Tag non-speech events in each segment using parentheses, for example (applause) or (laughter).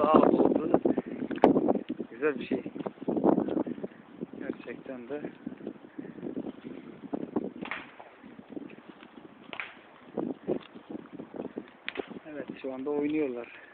da ağaç olduğunu güzel bir şey. Gerçekten de Evet şu anda oynuyorlar.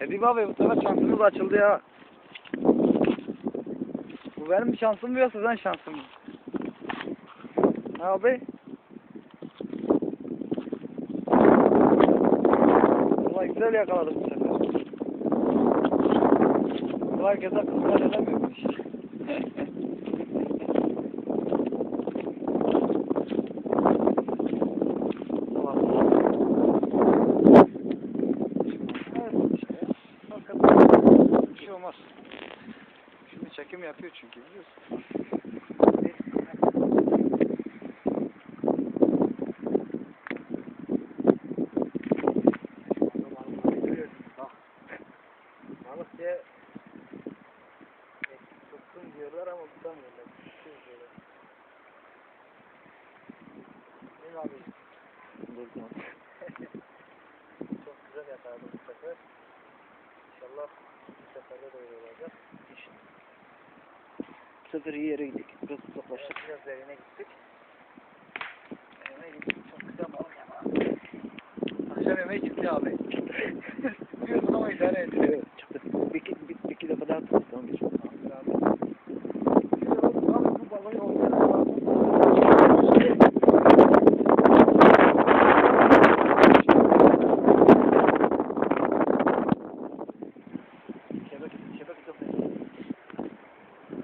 Edip abi bu sefer şansımız açıldı ya. Bu benim şansım mı yoksa sen şansın mı? Abi? Vallahi güzel yakaladık bu sefer. Bu herkese kısmet edemiyormuş. (laughs) Vallahi. Evet işte ya. Hakikaten bir şey olmaz. Şimdi çekim yapıyor çünkü biliyorsun. Balık diye diyorlar ama tutamıyorlar. Tutuyor diyorlar. Değil mi abi? (laughs) Çok güzel yakaladık bu sefer. İnşallah de öyle olacak. Bu sefer iyi yere gittik. Biraz uzaklaştık. Evet, biraz derine gittik. Derine gittik. Çok güzel balık yakaladık. Akşam yemeği çıktı abi. (laughs) Diyorsun ama idare ediyor. Evet, çok